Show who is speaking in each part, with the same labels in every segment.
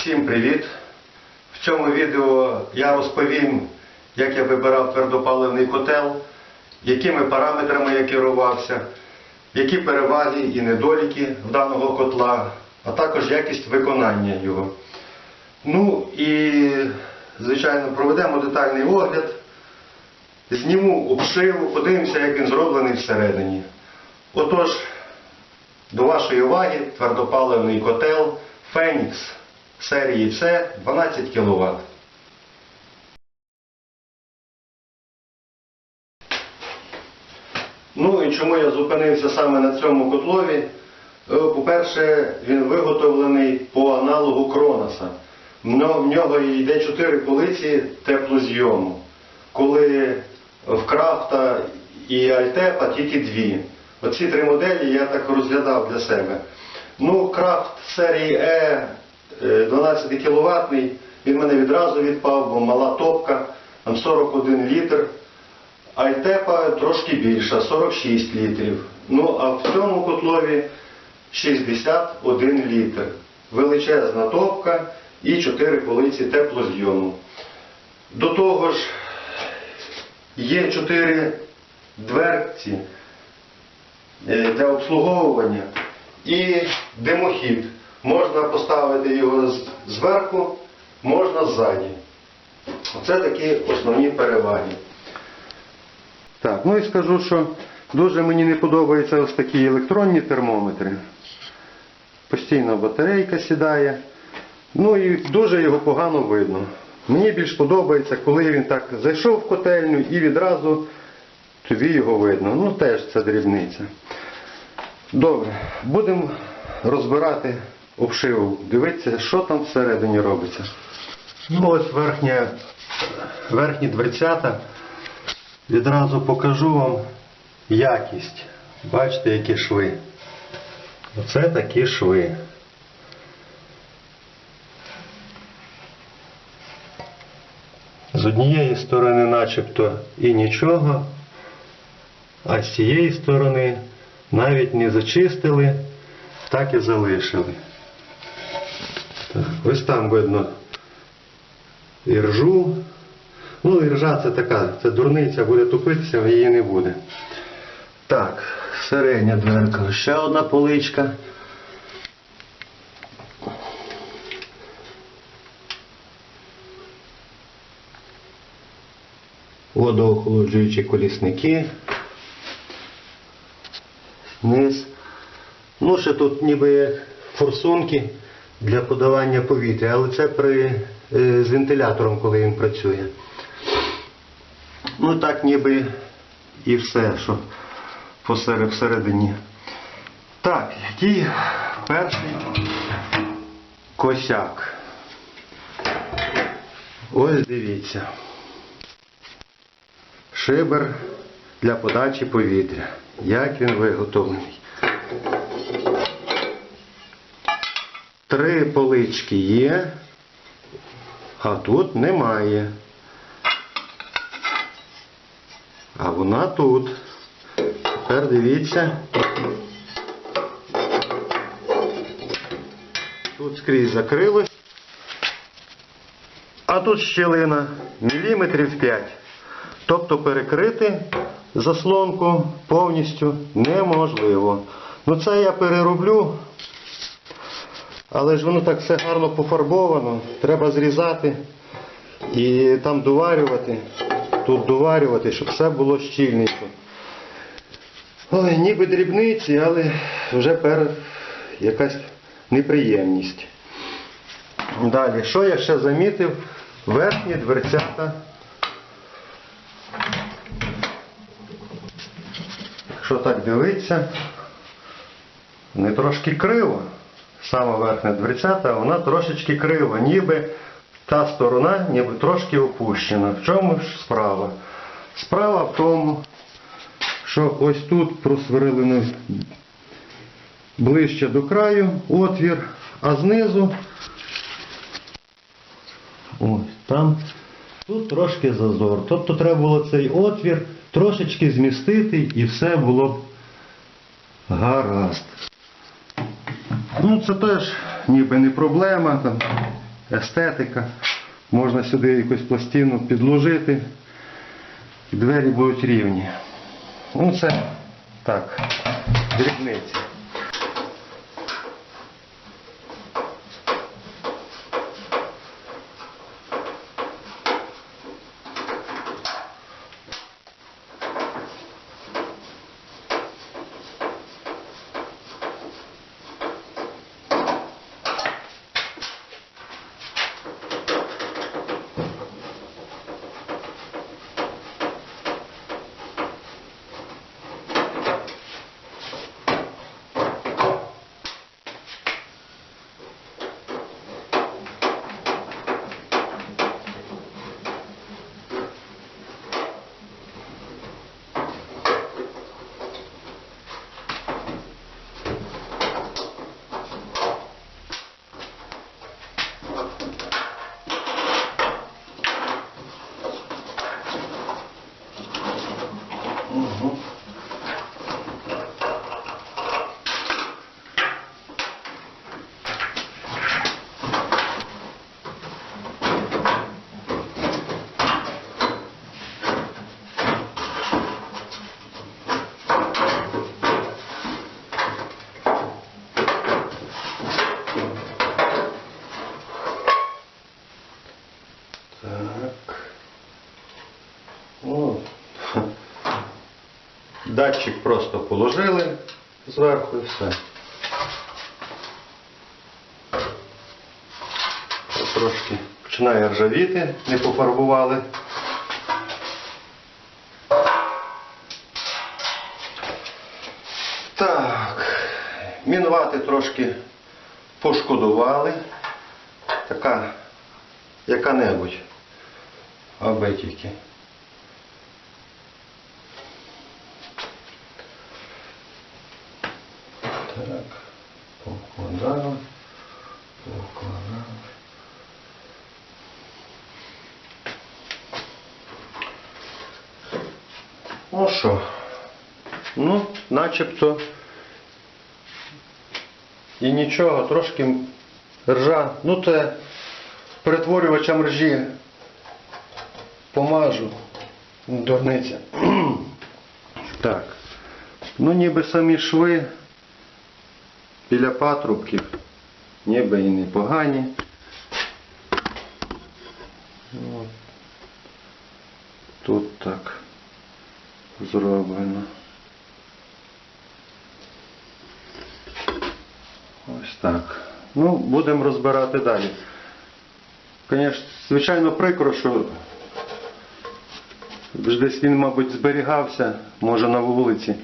Speaker 1: Всім привіт! В цьому відео я розповім, як я вибирав твердопаливний котел, якими параметрами я керувався, які переваги і недоліки в даного котла, а також якість виконання його. Ну і, звичайно, проведемо детальний огляд, зніму обшиву, подивимося, як він зроблений всередині. Отож, до вашої уваги твердопаливний котел Фенікс серії С 12 кВт. Ну і чому я зупинився саме на цьому котлові? Е, По-перше, він виготовлений по аналогу Кроноса. В нього йде 4 полиці теплозйому, коли в Крафта і Альтепа тільки дві. Оці три моделі я так розглядав для себе. Ну, Крафт серії Е 12 кВт, він мене відразу відпав, бо мала топка, там 41 літр. Альтепа трошки більша, 46 літрів. Ну, а в цьому котлові 61 літр. Величезна топка і 4 полиці теплозйому. До того ж, є 4 дверці е, для обслуговування і димохід. Можна поставити його зверху, можна ззаді. Це такі основні переваги. Так, ну і скажу, що дуже мені не подобаються ось такі електронні термометри. Постійно батарейка сідає. Ну і дуже його погано видно. Мені більш подобається, коли він так зайшов в котельню і відразу тобі його видно. Ну теж це дрібниця. Добре, будемо розбирати обшиву. Дивитися, що там всередині робиться. Ну ось верхня, верхні дверцята. Відразу покажу вам якість. Бачите, які шви. Оце такі шви. З однієї сторони начебто і нічого, а з цієї сторони навіть не зачистили, так і залишили. Ось там видно і ржу. Ну, і ржа це така, це дурниця, буде тупитися, її не буде. Так, середня дверка, ще одна поличка. Водоохолоджуючі колісники. Низ. Ну, ще тут ніби як форсунки для подавання повітря, але це при, е, з вентилятором, коли він працює. Ну так ніби і все, що посеред всередині. Так, який перший косяк. Ось дивіться. Шибер для подачі повітря. Як він виготовлений. Три полички є, а тут немає. А вона тут. Тепер дивіться. Тут скрізь закрилось. А тут щілина міліметрів 5. Тобто перекрити заслонку повністю неможливо. Ну це я перероблю. Але ж воно так все гарно пофарбовано. Треба зрізати і там доварювати. Тут доварювати, щоб все було щільненько. Ой, ніби дрібниці, але вже пер якась неприємність. Далі, що я ще замітив? Верхні дверцята. Якщо так дивитися, не трошки криво. Саме верхня дверцята, вона трошечки крива, ніби та сторона ніби трошки опущена. В чому ж справа? Справа в тому, що ось тут просверлено ближче до краю отвір, а знизу ось там тут трошки зазор. Тобто треба було цей отвір трошечки змістити і все було б гаразд. Ну це теж ніби не проблема. Там естетика. Можна сюди якусь пластину підложити, і двері будуть рівні. Ну це так, дрібниці. Датчик просто положили зверху і все. Трошки починає ржавіти, не пофарбували. Так, мінвати трошки пошкодували. Така яка-небудь. Аби тільки. Ну що, ну, начебто і нічого, трошки ржа. Ну це перетворювачем ржі помажу. Дурниця. Так. Ну ніби самі шви біля патрубків, ніби і непогані. От. Тут так зроблено. Ось так. Ну, будемо розбирати далі. Звісно, звичайно, прикро, що десь він, мабуть, зберігався, може на вулиці.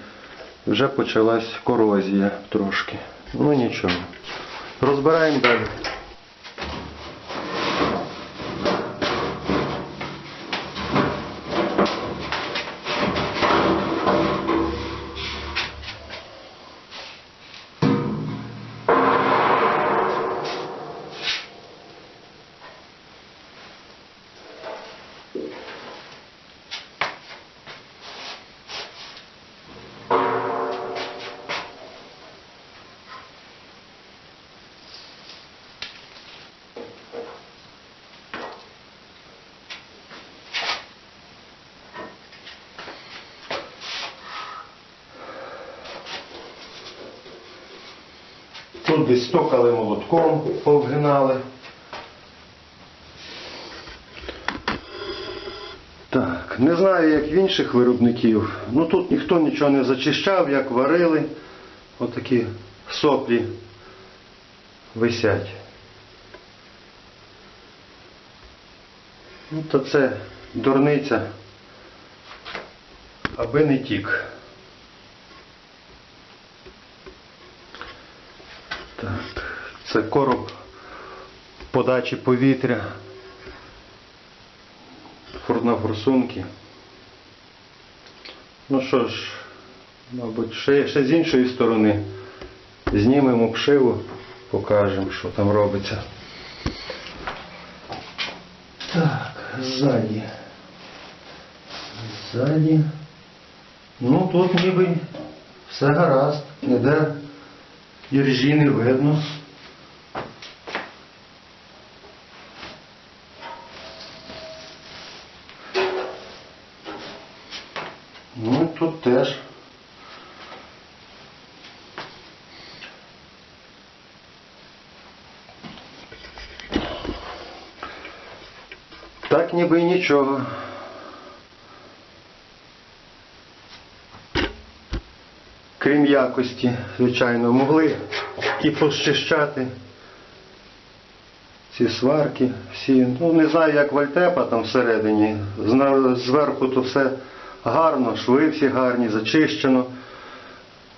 Speaker 1: Вже почалась корозія трошки. Ну нічого. Розбираємо далі. Десь стокали молотком, повгинали. Так, не знаю, як в інших виробників. Ну тут ніхто нічого не зачищав, як варили. Отакі соплі висять. Ну, то це дурниця, аби не тік. Так, це короб подачі повітря фор- на форсунки. Ну що ж, мабуть, ще, ще з іншої сторони знімемо обшиву, покажемо, що там робиться. Так, ззаді. Ззаді. Ну тут ніби все гаразд, ніде і ржі не видно. Ну і тут теж. Так ніби і нічого. Крім якості, звичайно, могли і пощищати ці сварки, всі. Ну, не знаю, як вальтепа там всередині. Зверху то все гарно, шви всі гарні, зачищено.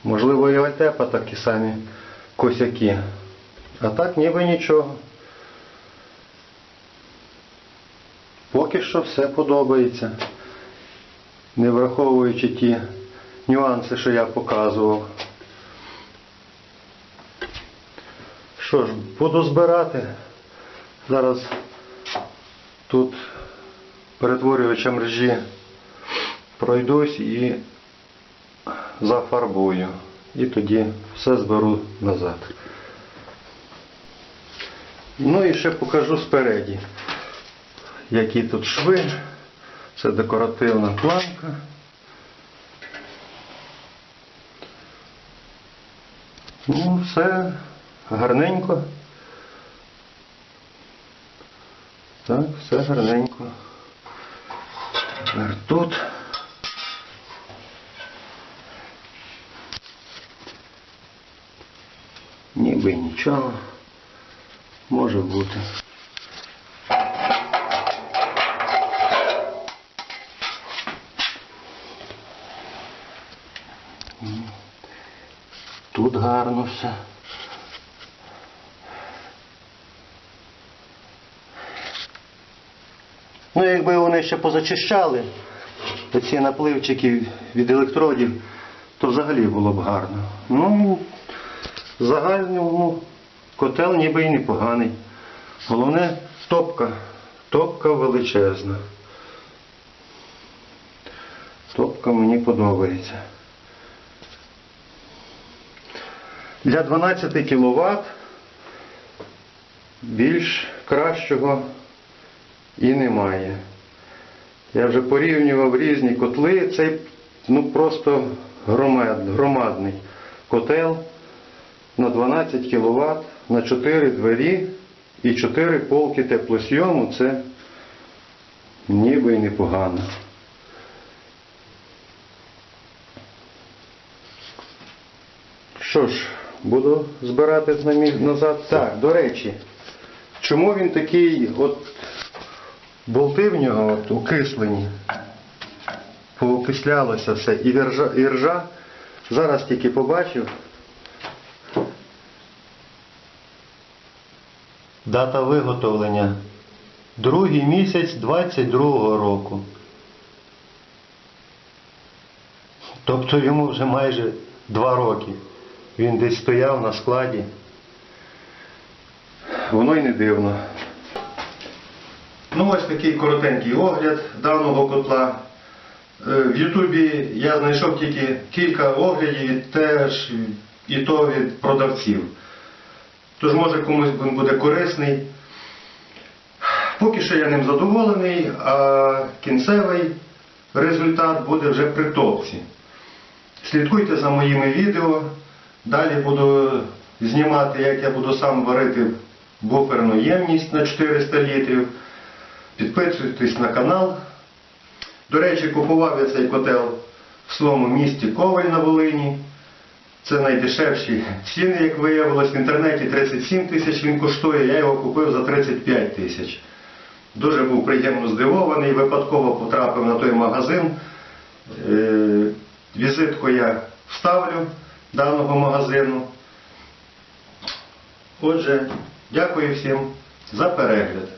Speaker 1: Можливо, і вальтепа такі самі косяки. А так ніби нічого. Поки що все подобається, не враховуючи ті нюанси, що я показував. Що ж, буду збирати. Зараз тут перетворювачем мережі пройдусь і зафарбую. І тоді все зберу назад. Ну і ще покажу спереді які тут шви. Це декоративна планка. Ну, все гарненько. Так, все гарненько. Тепер тут. Нічого може бути. Тут гарно все. Ну, якби вони ще позачищали ці напливчики від електродів, то взагалі було б гарно. Ну, загально, ну, котел ніби і непоганий. Головне топка. Топка величезна. Топка мені подобається. Для 12 кВт більш кращого і немає. Я вже порівнював різні котли. Цей ну, просто громад, громадний котел на 12 кВт, на 4 двері і 4 полки теплосйому. Це ніби і непогано. Що ж, буду збирати на мі- назад. Так, до речі, чому він такий, от болти в нього от, окислені, поокислялося все, і ржа, і ржа, зараз тільки побачив. Дата виготовлення. Другий місяць 22-го року. Тобто йому вже майже два роки. Він десь стояв на складі. Воно й не дивно. Ну ось такий коротенький огляд даного котла. Е, В Ютубі я знайшов тільки кілька оглядів теж і то від продавців. Тож може комусь він буде корисний. Поки що я ним задоволений, а кінцевий результат буде вже при топці. Слідкуйте за моїми відео. Далі буду знімати, як я буду сам варити буферну ємність на 400 літрів. Підписуйтесь на канал. До речі, купував я цей котел в своєму місті Коваль на Волині. Це найдешевші ціни, як виявилось. В інтернеті 37 тисяч він коштує, я його купив за 35 тисяч. Дуже був приємно здивований, випадково потрапив на той магазин. Е, Візитку я вставлю даного магазину. Отже, дякую всім за перегляд.